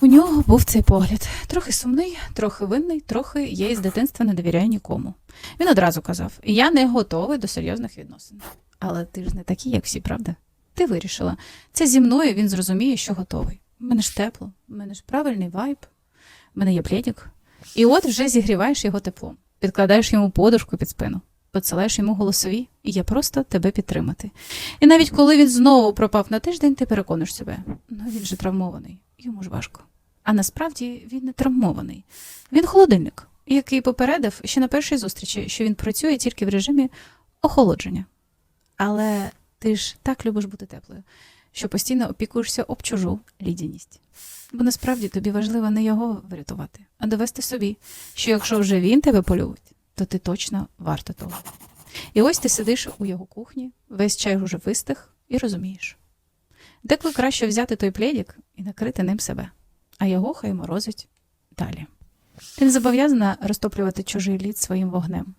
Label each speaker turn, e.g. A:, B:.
A: У нього був цей погляд. Трохи сумний, трохи винний, трохи я із дитинства не довіряю нікому. Він одразу казав: я не готовий до серйозних відносин. Але ти ж не такий, як всі, правда? Ти вирішила. Це зі мною він зрозуміє, що готовий. У мене ж тепло, у мене ж правильний вайб, у мене є плєдік. І от вже зігріваєш його теплом, підкладаєш йому подушку під спину, подсилаєш йому голосові, і я просто тебе підтримати. І навіть коли він знову пропав на тиждень, ти переконуєш себе. Ну він же травмований, йому ж важко. А насправді він не травмований. Він холодильник, який попередив ще на першій зустрічі, що він працює тільки в режимі охолодження. Але ти ж так любиш бути теплою, що постійно опікуєшся об чужу лідяність. Бо насправді тобі важливо не його врятувати, а довести собі, що якщо вже він тебе полюбить, то ти точно варта того. І ось ти сидиш у його кухні, весь чай уже вистих, і розумієш. Деколи краще взяти той плєдік і накрити ним себе, а його хай морозить далі. Ти не зобов'язана розтоплювати чужий лід своїм вогнем.